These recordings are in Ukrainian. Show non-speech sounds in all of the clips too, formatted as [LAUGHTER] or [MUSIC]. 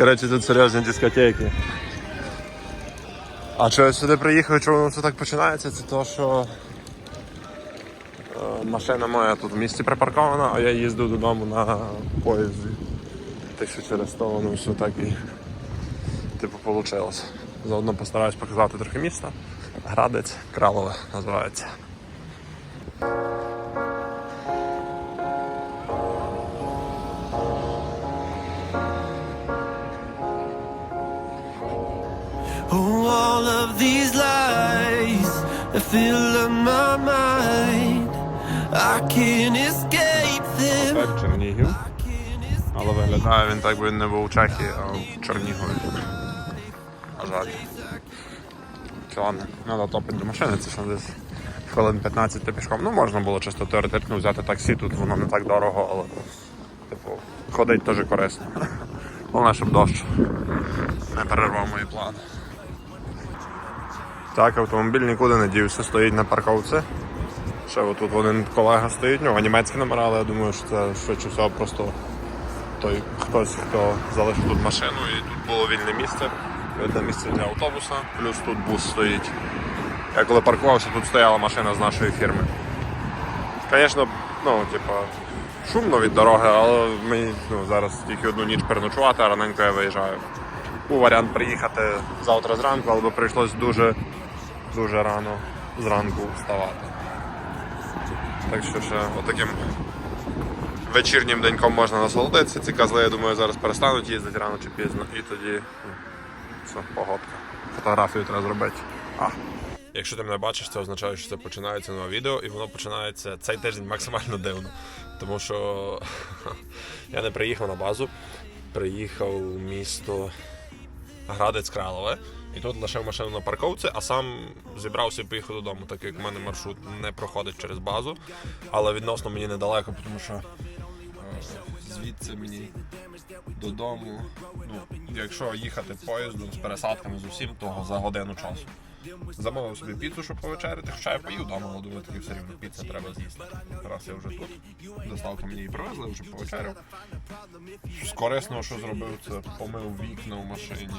Коротше, тут серйозні дискотеки. А чого я сюди приїхав, чому воно це так починається? Це то, що е, машина моя тут в місті припаркована, а я їздив додому на поїзді. Так що через то воно все так і типу вийшло. Заодно постараюсь показати трохи міста. Градець Кралове називається. Oh, all of these lies that fill up my mind. I can't escape them. Чернігів. Але виглядає він так, би не був у Чехії, а в Чернігові. На жаль. Ладно, треба топити до машини, це що десь хвилин 15 ти пішком. Ну, можна було чисто теоретично взяти таксі, тут воно не так дорого, але типу, ходить теж корисно. [LAUGHS] Головне, щоб дощ не перервав мої плани. Так, автомобіль нікуди не дівся, стоїть на парковці. Ще отут один колега стоїть, нього німецькі номера, але я думаю, що це швидше всього просто той хтось, хто залишив тут машину і тут було вільне місце. Видне місце для автобуса, плюс тут бус стоїть. Я коли паркувався, тут стояла машина з нашої фірми. Звісно, ну, типа, шумно від дороги, але мені ну, зараз тільки одну ніч переночувати, а раненько я виїжджаю. Був варіант приїхати завтра зранку, але прийшлось дуже, дуже рано зранку вставати. Так що ще отаким вечірнім деньком можна насолодитися. Ці козли, я думаю, зараз перестануть їздити рано чи пізно. І тоді ну, все, погодка. Фотографію треба зробити. А. Якщо ти мене бачиш, це означає, що це починається нове відео, і воно починається цей тиждень максимально дивно. Тому що [LAUGHS] я не приїхав на базу, приїхав в місто Градець Кралове. І тут лишив машину на парковці, а сам зібрався і поїхав додому, так як в мене маршрут не проходить через базу, але відносно мені недалеко, тому що е, звідси мені додому. Ну, якщо їхати поїздом з пересадками з усім, то за годину часу. Замовив собі піцу, щоб повечеряти, хоча я поїв вдома, але думаю, все рівно піца треба з'їсти. Раз я вже тут. Доставка мені її привезли, вже повечеряв. З корисного, що зробив, це помив вікна в машині.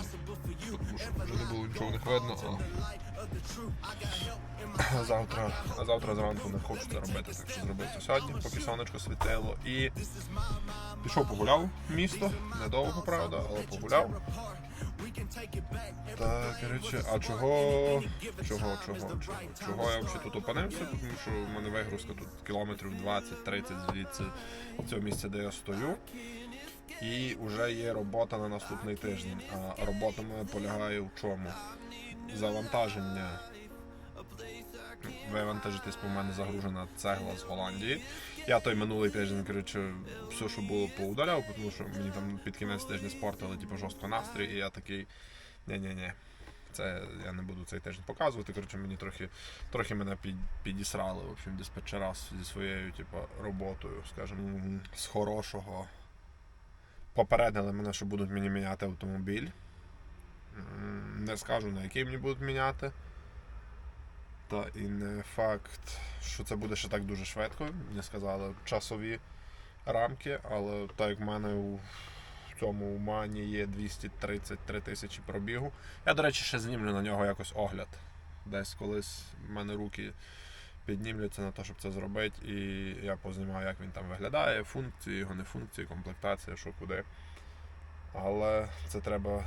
Тому що вже не було нічого не видно, а завтра, а завтра зранку не хочу це робити, так що зробив це сьогодні, поки сонечко світило. І пішов погуляв місто, недовго, правда, але погуляв. Так, коротше, а чого, чого, чого, чого, чого я взагалі тут опинився? Тому що в мене вигрузка тут кілометрів 20-30 звідси цього місця, де я стою. І вже є робота на наступний тиждень. А робота моя полягає в чому? Завантаження. Вивантажитись по мене загружена цегла з Голландії. Я той минулий тиждень, коротше, все, що було, поудаляв, тому що мені там під кінець тижня спортили типу, жорстко настрій, і я такий. Ні-ні-ні. Це я не буду цей тиждень показувати. Коротше, мені трохи трохи мене під, підісрали, в общем, диспетчера зі своєю, типу, роботою, скажімо, з хорошого. Попередили мене, що будуть мені міняти автомобіль. Не скажу на який мені будуть міняти. Та і не факт, що це буде ще так дуже швидко. Мені сказали часові рамки, але так як в мене у цьому умані є 233 тисячі пробігу. Я, до речі, ще знімлю на нього якось огляд. Десь колись в мене руки піднімляться на те, щоб це зробити, і я познімаю, як він там виглядає, функції, його не функції, комплектація, що куди. Але це треба,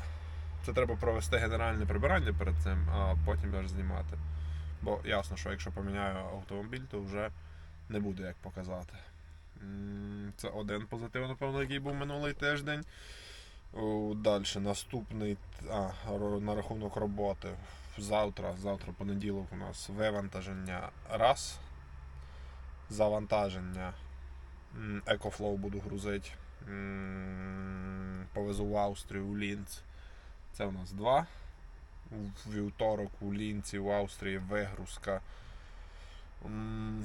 це треба провести генеральне прибирання перед цим, а потім аж знімати. Бо ясно, що якщо поміняю автомобіль, то вже не буде як показати. Це один позитив, напевно, який був минулий тиждень. Далі наступний а, на рахунок роботи. Завтра, завтра понеділок у нас вивантаження раз. Завантаження. EcoFlow буду грузити. Повезу в Австрію у Лінц. Це у нас два. У вівторок у Лінці в Австрії вигрузка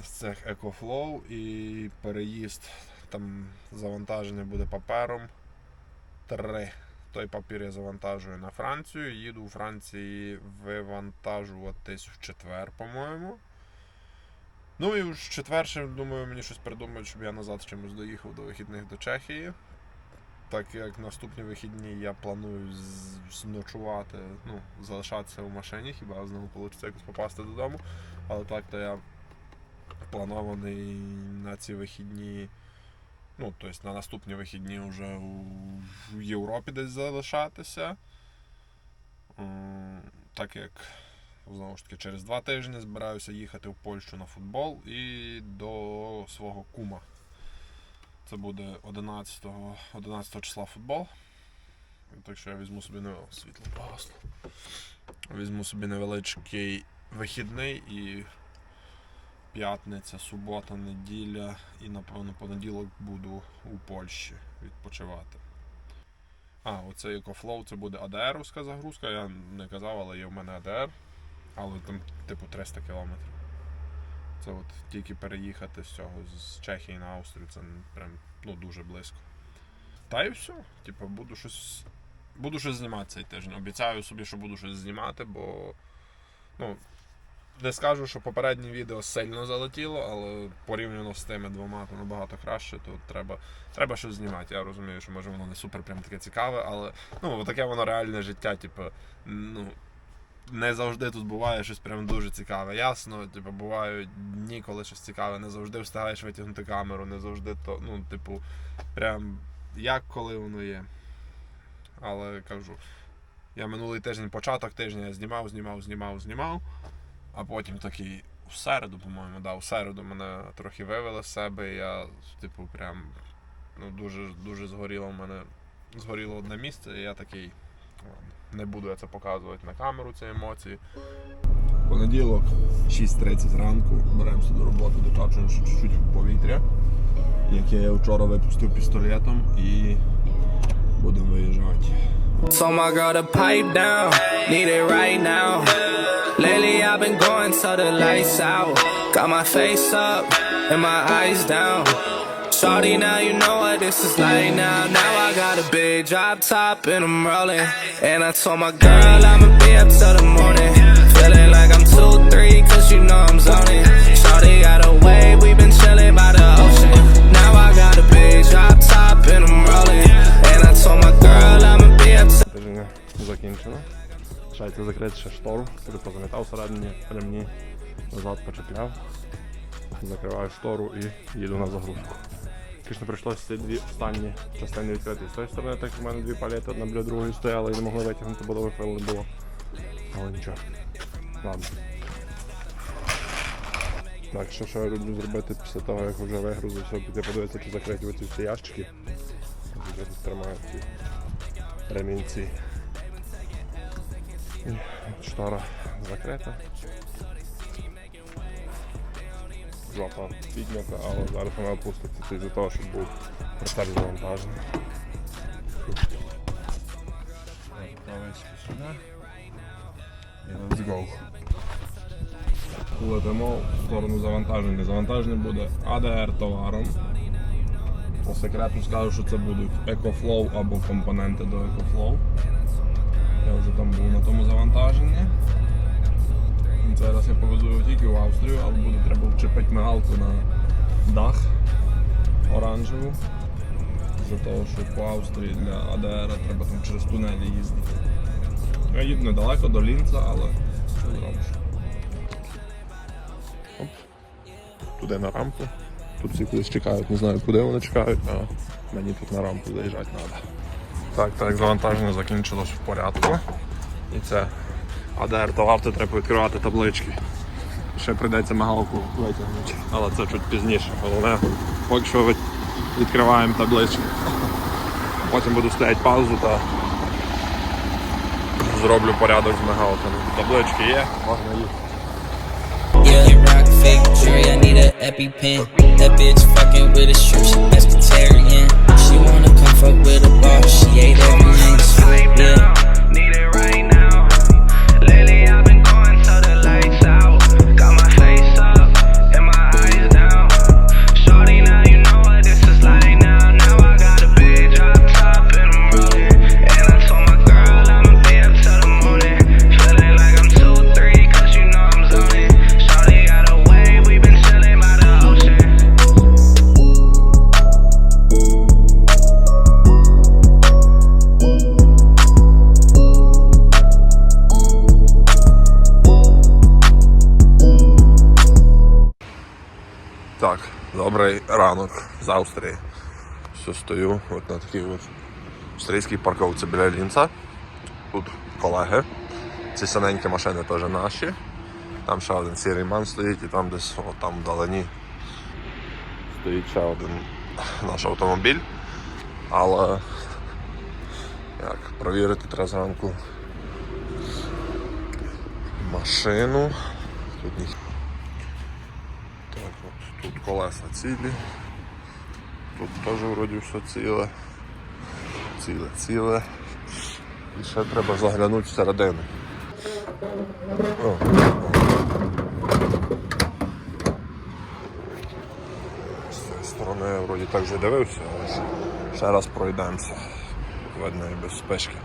з цих EcoFlow і переїзд. Там завантаження буде папером. Три. Той папір я завантажую на Францію. Їду у Франції вивантажуватись в четвер, по-моєму. Ну і в четвер думаю, мені щось придумають, щоб я назад чимось доїхав до вихідних до Чехії. так як наступні вихідні я планую зночувати, ну, залишатися в машині, хіба знову вийде якось попасти додому. Але так то я планований на ці вихідні, ну, тобто на наступні вихідні вже в Європі десь залишатися. Так як знову ж таки через два тижні збираюся їхати в Польщу на футбол і до свого кума. Це буде 11, 11 числа футбол. Так що я візьму собі не світло погасло. Візьму собі невеличкий вихідний і п'ятниця, субота, неділя і напевно понеділок буду у Польщі відпочивати. А, оце EcoFlow, це буде АДРовська загрузка. Я не казав, але є в мене АДР. Але там типу 300 кілометрів. Це от тільки переїхати з цього з Чехії на Австрію, це прям ну, дуже близько. Та і все. Типу, буду щось. Буду щось знімати цей тиждень. Обіцяю собі, що буду щось знімати, бо. Ну, не скажу, що попереднє відео сильно залетіло, але порівняно з тими двома, то набагато краще, то треба, треба щось знімати. Я розумію, що може воно не супер прям таке цікаве, але ну, таке воно реальне життя, типу, ну, не завжди тут буває щось прям дуже цікаве. Ясно, типу, бувають дні, коли щось цікаве, не завжди встигаєш витягнути камеру, не завжди то, ну, типу, прям як коли воно є. Але кажу, я минулий тиждень, початок тижня я знімав, знімав, знімав, знімав, а потім такий в середу, по-моєму, да, в середу мене трохи вивели з себе, і я, типу, прям ну, дуже, дуже згоріло в мене згоріло одне місце, і я такий. Не буду я це показувати на камеру, ці емоції. Понеділок, 6.30 ранку, беремося до роботи, докачуємо чуть-чуть повітря, яке я вчора випустив пістолетом і будемо виїжджати. Told my girl to pipe down, need it right now. Lately I've been going till the lights out. Got my face up and my eyes down. Shorty, now you know what this is like now. Now I got a big drop top and I'm rolling. And I told my girl I'ma be up till the morning. Позамітав всередині, ремні назад почепляв. Закриваю штору і їду на загрузку. Звісно, прийшлося ці дві останні частини відкрити з цієї сторони, так у мене дві палети одна біля другої стояла і не могли витягнути, бо довго не було. Але нічого. Ладно. Так, що, що я люблю зробити після того, як вже вигрузився, піти подивитися, чи закриті оці всі ящики. Тримаю ці ремінці. І Штора закрита. Жопа піднята, але зараз вона опуститься це із-за того, щоб був прицеп завантажений. І let's go. Летимо в сторону завантаження. Завантаження буде ADR товаром. По секрету скажу, що це будуть EcoFlow або компоненти до EcoFlow. Я вже там був на тому завантаженні. Зараз я повезу його тільки в Австрію, але буде треба вчепити мигалку на дах оранжеву. За того, що по Австрії для АДР треба там через тунелі їздити. Я їду недалеко до Лінца, але що зробиш. Оп. Туди на рампу. Тут всі кудись чекають, не знаю куди вони чекають, а мені тут на рампу заїжджати треба. Так, так, завантаження закінчилось в порядку. І це АДР це треба відкривати таблички. Ще прийдеться мигалку витягнути, але це чуть пізніше. Головне, поки що відкриваємо таблички. Потім буду стояти паузу та зроблю порядок з мигалками. Таблички є, можна їхати. That bitch fucking with a shrimp, she pescatarian. Fuck with a boss, she ate everything. Yeah. Так, добрий ранок з Австрії. Все стою от на такій от австрійській парковці біля Лінца. Тут колеги. Ці синенькі машини теж наші. Там ще один сірий ман стоїть і там десь о, там вдалині стоїть ще один наш автомобіль. Але як провірити треба зранку машину. Тут ні. Колеса цілі. Тут теж вроді все ціле. Ціле, ціле. І ще треба заглянути всередину. З цієї сторони я вроді так вже дивився, але ще раз пройдемося. Видно і без спешки.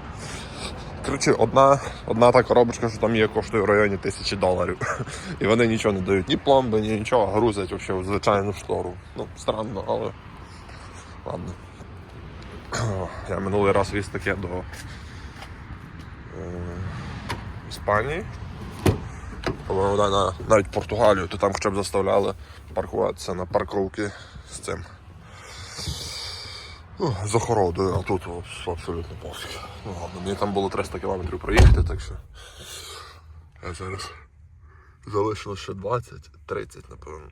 Коротше, одна, одна та коробочка, що там є, коштує в районі тисячі доларів. [LAUGHS] І вони нічого не дають, ні пломби, ні нічого, грузять взагалі в звичайну штору. Ну, странно, але ладно. [CLEARS THROAT] Я минулий раз віз таке до е, Іспанії. На, навіть Португалію, то там хоча б заставляли паркуватися на парковки з цим. Ну, з охородою, а тут абсолютно пофіг. Ну ладно, мені там було 300 кілометрів проїхати, так що я зараз залишилось ще 20-30, напевно.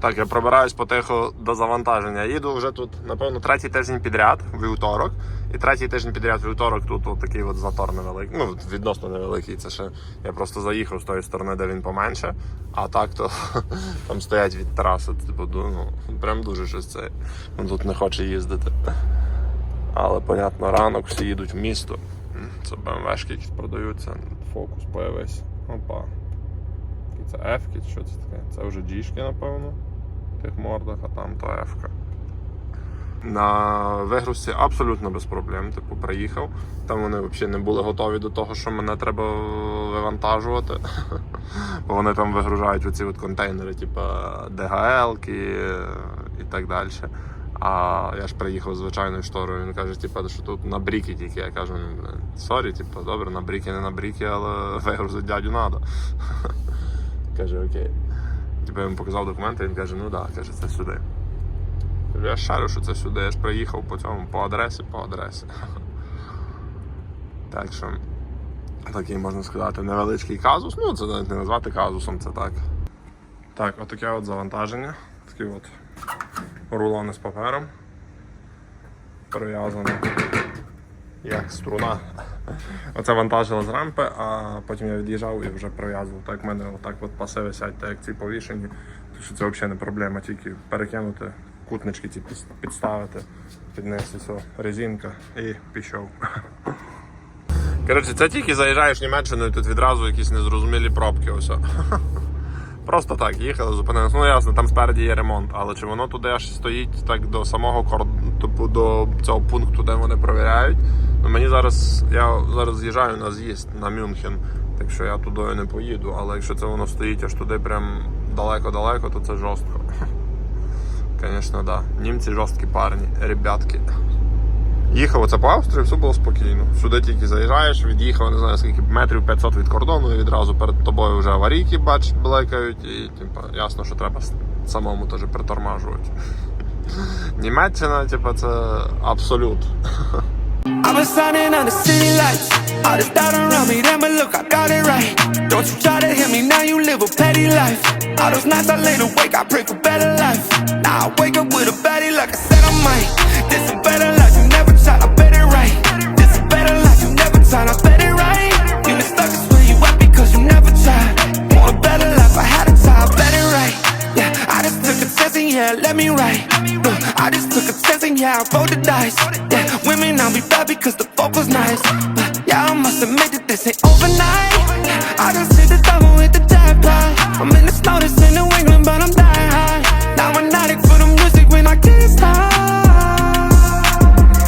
Так. Я пробираюсь потихо до завантаження. Їду вже тут, напевно, третій тиждень підряд, вівторок. І третій тиждень підряд вівторок тут от такий от затор невеликий. Ну, відносно невеликий. Це ще я просто заїхав з тої сторони, де він поменше, а так то [LAUGHS] там стоять від траси. Типу, ну, прям дуже щось це. Він тут не хоче їздити. Але, понятно, ранок всі їдуть в місто. Це БМВшки якісь продаються. Фокус появився. Опа. Це F-ки, що це таке? Це вже діжки, напевно, в тих мордах, а там то F-ка. На вигрузці абсолютно без проблем. Типу, приїхав. Там вони взагалі не були готові до того, що мене треба вивантажувати. [LAUGHS] Бо вони там вигружають оці от контейнери, типу ДГЛ-ки і так далі. А я ж приїхав звичайною шторою. Він каже, типу, що тут на бріки тільки. Я кажу, сорі, типу, добре, на бріки, не на бріки, але [LAUGHS] вигрузити дядю треба. [LAUGHS] Каже, окей. Типу я йому показав документи, він каже, ну так, да, каже, це сюди. Я шарю, що це сюди, я ж приїхав по цьому, по адресі, по адресі. Так що, такий можна сказати, невеличкий казус. Ну, це навіть не назвати казусом, це так. Так, отаке от завантаження. Такі от рулони з папером. Прив'язано як струна. Оце вантажили з рампи, а потім я від'їжджав і вже прив'язував. Так в мене отак от паси висять, так як ці повішені. Так що це взагалі не проблема, тільки перекинути, кутнички ці підставити, піднести все, резинка і пішов. [LAUGHS] Коротше, це тільки заїжджаєш в Німеччину і тут відразу якісь незрозумілі пробки. Ось. [LAUGHS] Просто так, їхали, зупинилися. Ну ясно, там спереді є ремонт, але чи воно туди аж стоїть так до самого кор... типу, до цього пункту, де вони провіряють. Ну мені зараз я зараз з'їжджаю на з'їзд на Мюнхен, так що я туди не поїду. Але якщо це воно стоїть аж туди прям далеко-далеко, то це жорстко. [LAUGHS] Звісно, да. Німці жорсткі парні, ребятки. Їхав оце по Австрії, все було спокійно. Сюди тільки заїжджаєш, від'їхав, не знаю скільки метрів 500 від кордону, і відразу перед тобою вже аварійки бач, блекають, і типу, ясно, що треба самому теж притормажувати. [LAUGHS] Німеччина, типу, це абсолют. [LAUGHS] I've been signing on the city lights. All this doubt around me, then but look, I got it right. Don't you try to hit me, now you live a petty life. All those nights I laid awake, I pray for better life. Now I wake up with a baddie like I said I might. This a better life, you never tried, I bet it right. This a better life, you never tried, I bet it right. You been stuck is where you at because you never tried. Want a better life, I had to try, I bet it right. Yeah, I just took a chance and yeah, let me write. Look, I just took a chance and yeah, I rolled the dice. Yeah, women I'll be bad because the fuck was nice. But yeah, I must admit that this ain't overnight. I just hit the double with the jackpot. I'm in the snow, this in New England, but I'm dying high. Now I'm addict for the music when I can't stop.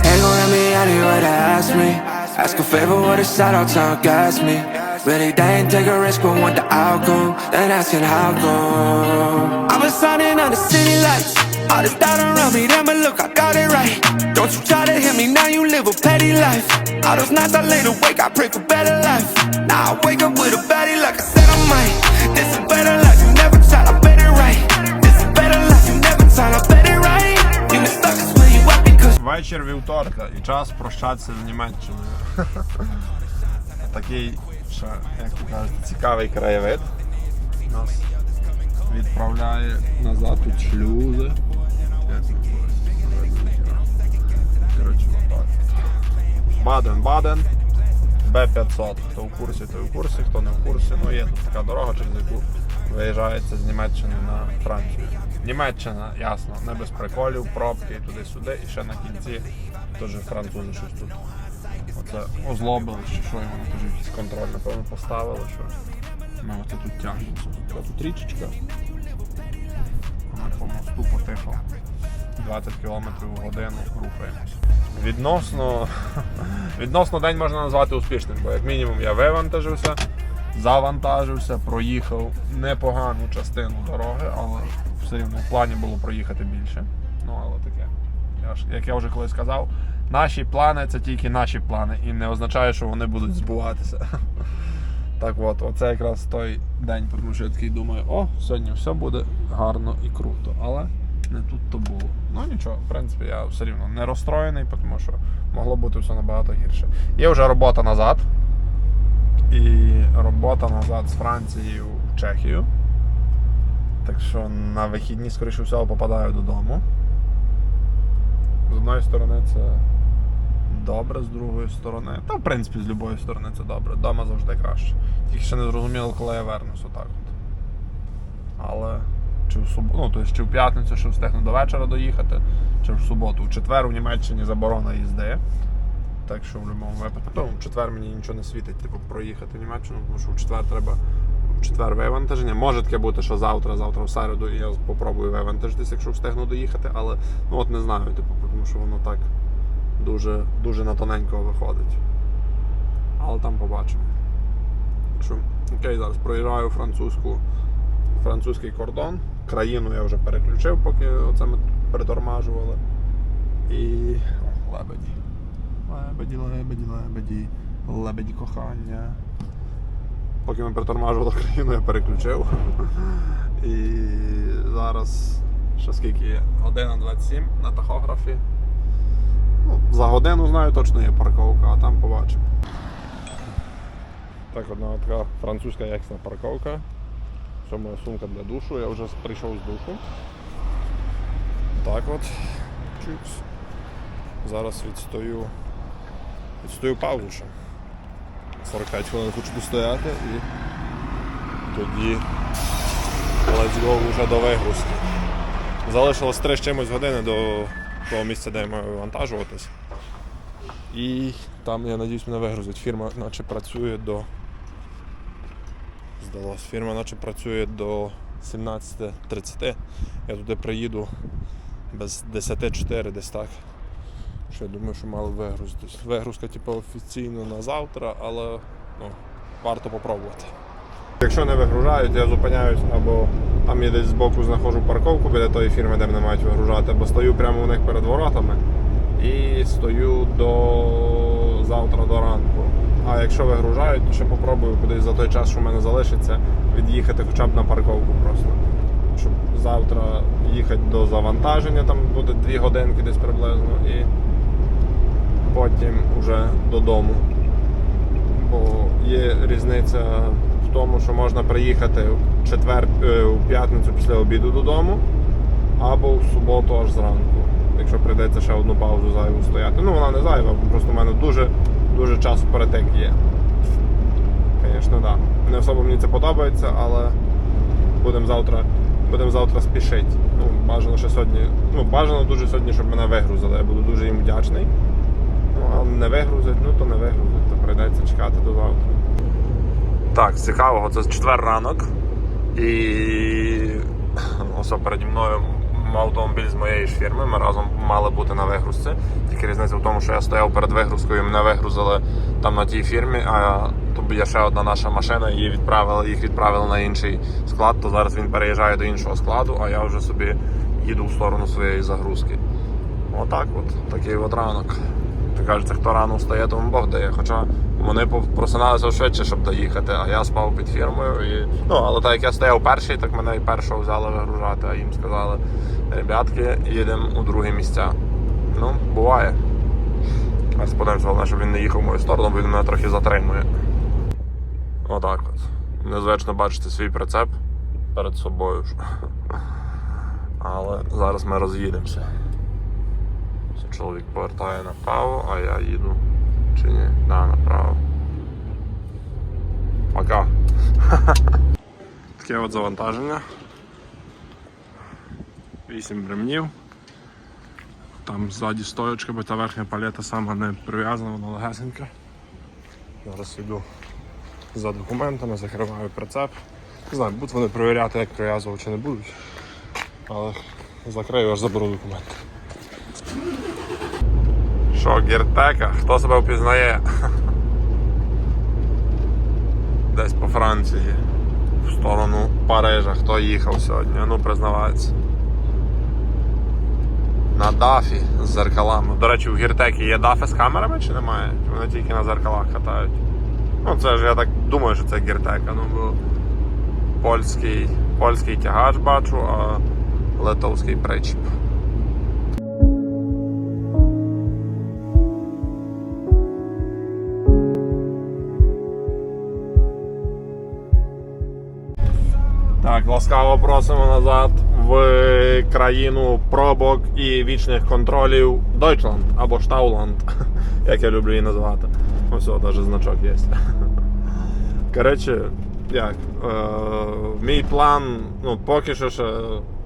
Ain't gon' let me anywhere to ask me. Ask a favor, what a shout out to gas me. Really, they ain't take a risk, but want the outcome. Then asking how come. I've been signing on the city lights. All this doubt around me, damn, but look, I got it right. Don't you try to hit me, now you live a petty life. All those nights I laid awake, I pray for better life. Now I wake up with a body like I said I might. This is better life, you never tried, I bet it right. This is better life, you never tried, I bet it right. You been stuck, it's where you at because. Вечір вівторка і час прощатися з Німеччиною. Такий, що, як то кажуть, цікавий краєвид. Нас відправляє назад у шлюзи. Баден-Баден. Б500. Хто в курсі, той в курсі, хто не в курсі. Ну є тут така дорога, через яку виїжджається з Німеччини на Францію. Німеччина, ясно, не без приколів, пробки туди-сюди, і ще на кінці теж французи щось тут. Оце озлобили, що, і вони теж якийсь контроль, напевно, поставили, що ми оце тут тягнемося. Тут річечка. Ми по мосту потихо 20 км в годину рухаємось. Відносно, [LAUGHS] відносно день можна назвати успішним, бо як мінімум я вивантажився, завантажився, проїхав непогану частину дороги, але все рівно в плані було проїхати більше. Ну, але таке. Я як я вже колись сказав, наші плани це тільки наші плани, і не означає, що вони будуть збуватися. [LAUGHS] Так от, оце якраз той день, тому що я такий думаю, о, сьогодні все буде гарно і круто. Але не тут то було. Ну нічого, в принципі, я все рівно не розстроєний, тому що могло бути все набагато гірше. Є вже робота назад. І робота назад з Франції в Чехію. Так що на вихідні, скоріше всього, попадаю додому. З одної сторони, це добре, з другої сторони. Та, в принципі, з будь-якої сторони це добре. Дома завжди краще. Тільки ще не зрозуміло, коли я вернусь отак. От. Але чи в суботу, ну, тобто, чи в п'ятницю, чи встигну до вечора доїхати, чи в суботу. В четвер в Німеччині заборона їзди. Так що в будь-якому випадку. Ну, в четвер мені нічого не світить, типу, проїхати в Німеччину, тому що в четвер треба в четвер вивантаження. Може таке бути, що завтра, завтра в середу я спробую вивантажитись, якщо встигну доїхати, але ну от не знаю, типу, тому що воно так дуже, дуже на тоненького виходить. Але там побачимо. Так що, окей, зараз проїжджаю французьку, французький кордон. Країну я вже переключив, поки оце ми притормажували. І. О, лебеді. Лебеді, лебеді, лебеді, лебеді кохання. Поки ми притормажували країну, я переключив. І зараз ще скільки є? Година 27 на тахографі. Ну, за годину знаю точно є парковка, а там побачимо. Так, одна така французька якісна парковка. Це моя сумка для душу, я вже прийшов з душу. Так от. Чукс. Зараз відстою. Відстою паузу ще. 45 хвилин хочу достояти і тоді let's go вже до вигрузки. Залишилось 3 з чимось години до того місця, де я маю вивантажуватись. І там, я надіюсь, мене вигрузить. Фірма наче працює до. Здалось, фірма наче працює до 17.30. Я туди приїду без 10.4 десь так. Що я думаю, що мали вигрузитись. Вигрузка типу, офіційно на завтра, але ну, варто попробувати. Якщо не вигружають, я зупиняюсь або там я десь збоку знаходжу парковку біля тої фірми, де мене мають вигружати, або стою прямо у них перед воротами і стою до завтра до ранку. А якщо вигружають, то ще попробую кудись за той час, що в мене залишиться, від'їхати хоча б на парковку просто. Щоб завтра їхати до завантаження, там буде 2 годинки десь приблизно, і потім вже додому. Бо є різниця в тому, що можна приїхати в четвер, е, у п'ятницю після обіду додому, або в суботу аж зранку. Якщо прийдеться ще одну паузу зайву стояти. Ну вона не зайва, просто в мене дуже, дуже час вперетек є. Звісно. Да. Не особо мені це подобається, але будемо завтра, будемо завтра спішити. Ну, бажано ще сьогодні. Ну, бажано дуже сьогодні, щоб мене вигрузили. Я буду дуже їм вдячний. Ну, а не вигрузить, ну то не вигрузить, то прийдеться чекати до завтра. Так, цікавого, це четвер ранок. І [CLEARS THROAT] ось переді мною автомобіль з моєї ж фірми. Ми разом мали бути на вигрузці. Тільки різниця в тому, що я стояв перед вигрузкою, мене вигрузили там на тій фірмі, а тут є ще одна наша машина, її відправили, їх відправили на інший склад, то зараз він переїжджає до іншого складу, а я вже собі їду в сторону своєї загрузки. Отак от, такий от ранок. Ти кажеться, хто рано встає, тому Бог дає. Хоча вони просиналися швидше, щоб доїхати, а я спав під фірмою. І... Ну, але так як я стояв перший, так мене і першого взяли вигружати, а їм сказали, ребятки, їдемо у друге місця. Ну, буває. А сподіваюся, головне, щоб він не їхав в мою сторону, бо він мене трохи затримує. Отак от. Незвично бачити свій прицеп перед собою. Але зараз ми роз'їдемося. Чоловік повертає направо, а я їду. Чи ні? Да, направо. Пока. [LAUGHS] Таке от завантаження. 8 ремнів. Там ззаді стоячка, бо та верхня палета сама не прив'язана, вона легесенька. Зараз йду за документами, закриваю прицеп. Не знаю, будуть вони перевіряти, як прив'язував чи не будуть. Але закрию, аж заберу документи. Що, гіртека? Хто себе впізнає? Десь по Франції. В сторону Парижа. Хто їхав сьогодні? Ну, признавається. На дафі з зеркалами. До речі, у гіртекі є дафи з камерами чи немає? Вони тільки на зеркалах катають? Ну, це ж я так думаю, що це гіртека. Ну, бо польський, польський тягач бачу, а литовський причіп. Так, ласкаво просимо назад в країну пробок і вічних контролів Deutschland або Штауланд, [LAUGHS] як я люблю її називати. Ось навіть значок є. [LAUGHS] Коротше, як, е, мій план ну, поки що ще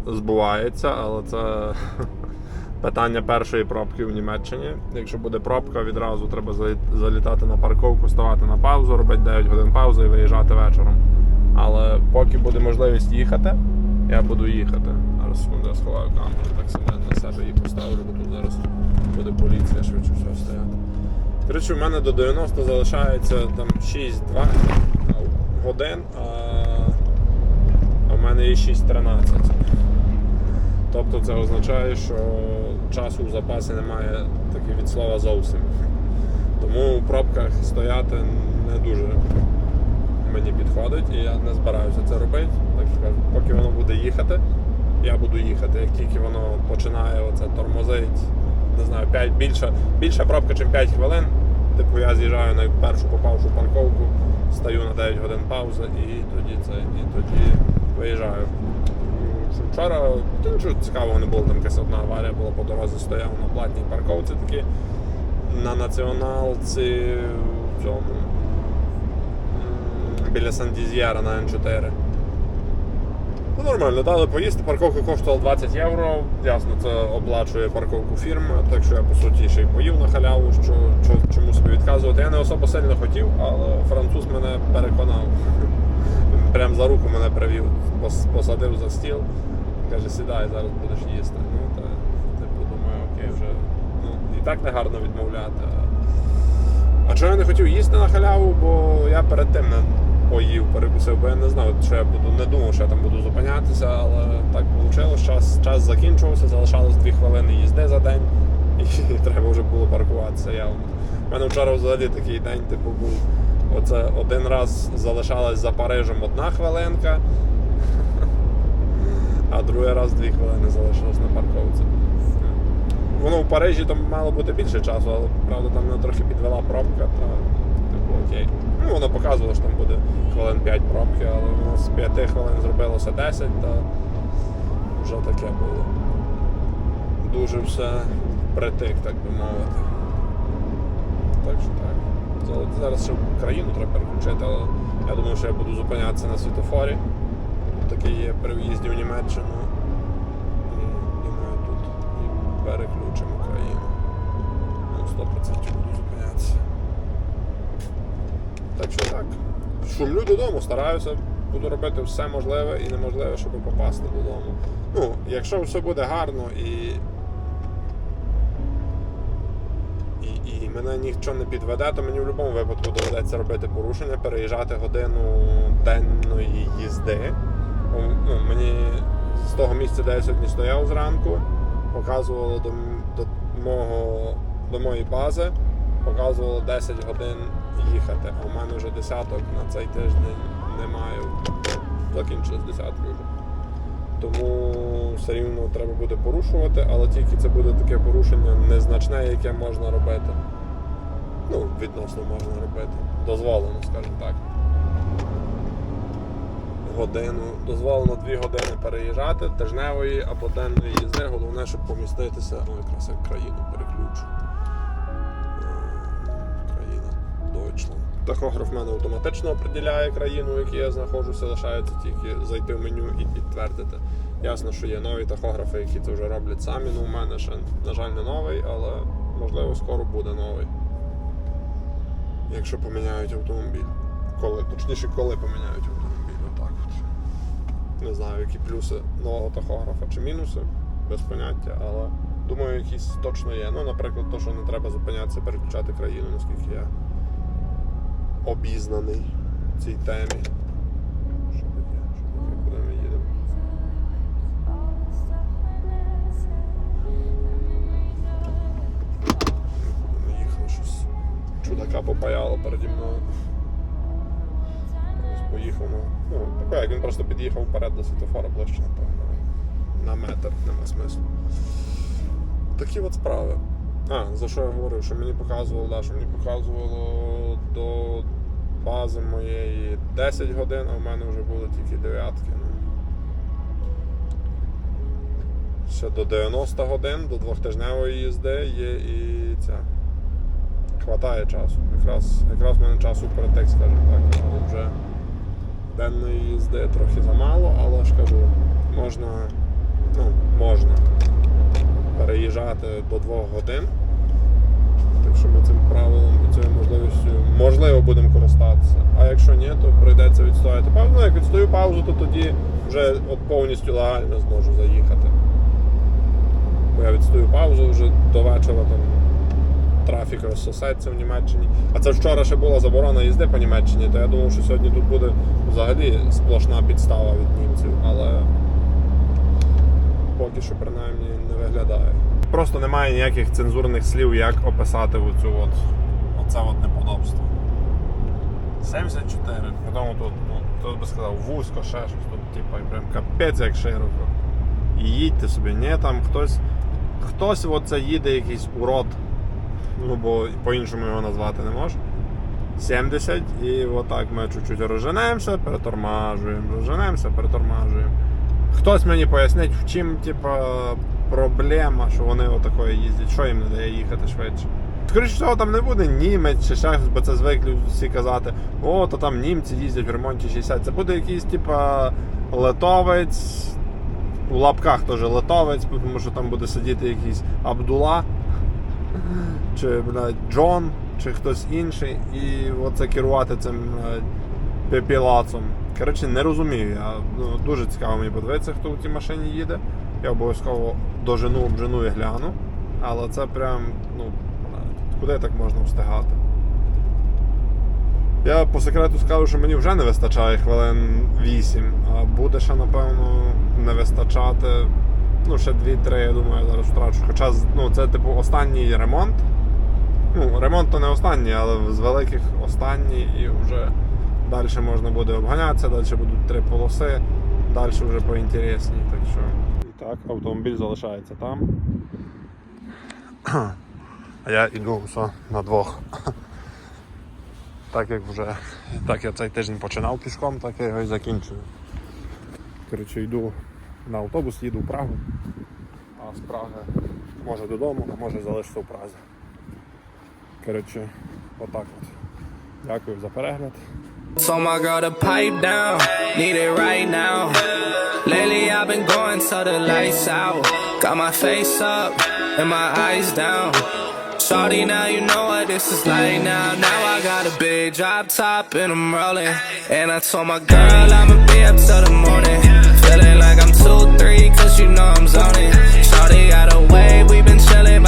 збувається, але це [LAUGHS] питання першої пробки в Німеччині. Якщо буде пробка, відразу треба залітати на парковку, ставати на паузу, робити 9 годин паузи і виїжджати вечором. Але поки буде можливість їхати, я буду їхати. Зараз я сховаю камеру, так само на себе її поставлю, бо тут зараз буде поліція швидше всього стояти. Коротше, у мене до 90 залишається там 6-2 годин, а в мене є 6-13. Тобто це означає, що часу в запасі немає таки від слова зовсім. Тому у пробках стояти не дуже мені підходить і я не збираюся це робити. Поки воно буде їхати, я буду їхати. Як тільки воно починає оце тормозить, не знаю, 5, більше, більша пробка, ніж 5 хвилин. Типу я з'їжджаю на першу попавшу парковку, стаю на 9 годин паузи і тоді це, і тоді виїжджаю. Вчора нічого цікавого не було, там якась одна аварія була по дорозі, стояв на платній парковці такі на націоналці в цьому біля Сан-Діз'єра на Н4. Ну, нормально, дали поїсти, парковка коштувала 20 євро. Ясно, це оплачує парковку фірма, так що я по суті ще й поїв на халяву, що, що чому собі відказувати. Я не особо сильно хотів, але француз мене переконав. Він прям за руку мене привів, посадив за стіл. Каже, сідай, зараз будеш їсти. Ну, та, типу, думаю, окей, вже ну, і так не гарно відмовляти. А чого я не хотів їсти на халяву, бо я перед тим не поїв, перекусив, бо я не знав, що я буду, не думав, що я там буду зупинятися, але так вийшло. Час, час закінчувався, залишалось 2 хвилини їзди за день, [LAUGHS] і треба вже було паркуватися явно. У мене вчора взагалі такий день, типу, був. Оце один раз залишалась за Парижем одна хвилинка, [LAUGHS] а другий раз дві хвилини залишилось на парковці. Воно в Парижі там мало бути більше часу, але правда там мене трохи підвела пробка, та типу окей. Ну, воно показувало, що там буде хвилин 5 пробки, але воно з 5 хвилин зробилося 10, та вже таке було. Дуже все притик, так би мовити. Так що так. Зараз ще країну треба переключити, але я думаю, що я буду зупинятися на світофорі. Такий є при в'їзді в Німеччину. Думаю, тут і переключимо країну. Ну, 100% буду зупинятися. Так що так. Шумлю додому, стараюся, буду робити все можливе і неможливе, щоб попасти додому. Ну, якщо все буде гарно і. І, і мене ніхто не підведе, то мені в будь-якому випадку доведеться робити порушення, переїжджати годину денної їзди. Ну, мені з того місця, де я сьогодні стояв зранку, показувало до, до, мого, до моєї бази, показувало 10 годин їхати, у мене вже десяток на цей тиждень немає. Закінчилось десятки вже. Тому все рівно треба буде порушувати, але тільки це буде таке порушення незначне, яке можна робити. Ну, відносно можна робити. Дозволено, скажімо так. Годину. Дозволено дві години переїжджати тижневої або денної їзди. Головне, щоб поміститися. Ну, якраз як країну переключу. Тахограф в мене автоматично определяє країну, в якій я знаходжуся, лишається тільки зайти в меню і підтвердити. Ясно, що є нові тахографи, які це вже роблять самі. Ну, у мене ще, на жаль, не новий, але можливо скоро буде новий. Якщо поміняють автомобіль. Коли, точніше, коли поміняють автомобіль, отак от. Не знаю, які плюси нового тахографа чи мінуси, без поняття, але думаю, якісь точно є. Ну, наприклад, то, що не треба зупинятися, переключати країну, наскільки я обізнаний в цій темі. Що таке? Що таке? Куди ми їдемо? Нікуди не їхали, щось чудака попаяло переді мною. Ось поїхав на. Ну, таке, як він просто під'їхав вперед до світофора ближче, напевно. На метр, нема смислу. Такі от справи. А, за що я говорив, що мені показувало, да, що мені показувало до бази моєї 10 годин, а в мене вже були тільки дев'ятки. Ну. Ще до 90 годин, до двохтижневої їзди є і ця. Хватає часу. Якраз, якраз в мене часу вперед, скажімо так. Вже денної їзди трохи замало, але ж кажу, можна, ну, можна переїжджати до 2 годин. Так що ми цим правилом і цією можливістю можливо будемо користатися. А якщо ні, то прийдеться відстояти паузу. Ну, як відстою паузу, то тоді вже от повністю легально зможу заїхати. Бо я відстою паузу вже до вечора там трафік розсосеться в Німеччині. А це вчора ще була заборона їзди по Німеччині, то я думав, що сьогодні тут буде взагалі сплошна підстава від німців, але поки що принаймні не виглядає. Просто немає ніяких цензурних слів, як описати оцю от, оце от неподобство. 74. Потім тут, ну, тут би сказав, вузько, ще щось тут, типа, прям капець як широко. І їдьте собі, ні, там хтось. Хтось оце їде якийсь урод, ну бо по-іншому його назвати не можу. 70, і отак ми чуть-чуть розженемося, перетормажуємо, розженемося, перетормажуємо. Хтось мені пояснить, в чим типа, проблема, що вони отакої їздять, що їм не дає їхати швидше. Скоріше всього, там не буде німець чи хтось, бо це звикли всі казати, о, то там німці їздять в ремонті 60. Це буде якийсь, типа, литовець, у лапках теж литовець, тому що там буде сидіти якийсь Абдула, чи Джон, чи хтось інший, і оце керувати цим пепілацом. Коротше, не розумію. Я, ну, дуже цікаво мені подивитися, хто в цій машині їде. Я обов'язково дожену, обжену і гляну. Але це прям, ну, куди так можна встигати? Я по секрету скажу, що мені вже не вистачає хвилин 8, а буде ще, напевно, не вистачати. Ну, ще 2-3, я думаю, я зараз втрачу. Хоча ну, це типу останній ремонт. Ну, ремонт то не останній, але з великих останній і вже далі можна буде обганятися, далі будуть три полоси, далі вже поінтересній. Так що. І так, автомобіль залишається там. [CLEARS THROAT] А я йду все на двох. Так як вже так я цей тиждень починав пішком, так я його і закінчую. Коротше, йду на автобус, їду в Прагу, а з Праги може додому, а може залишитися в Празі. Коротше, отак от. Дякую за перегляд. Told my girl to pipe down, need it right now. Lately I've been going till the lights out. Got my face up and my eyes down. Shorty, now you know what this is like now. Now I got a big drop top and I'm rolling. And I told my girl I'ma be up till the morning. Feeling like I'm 2-3 cause you know I'm zoning. Shorty got a way, we been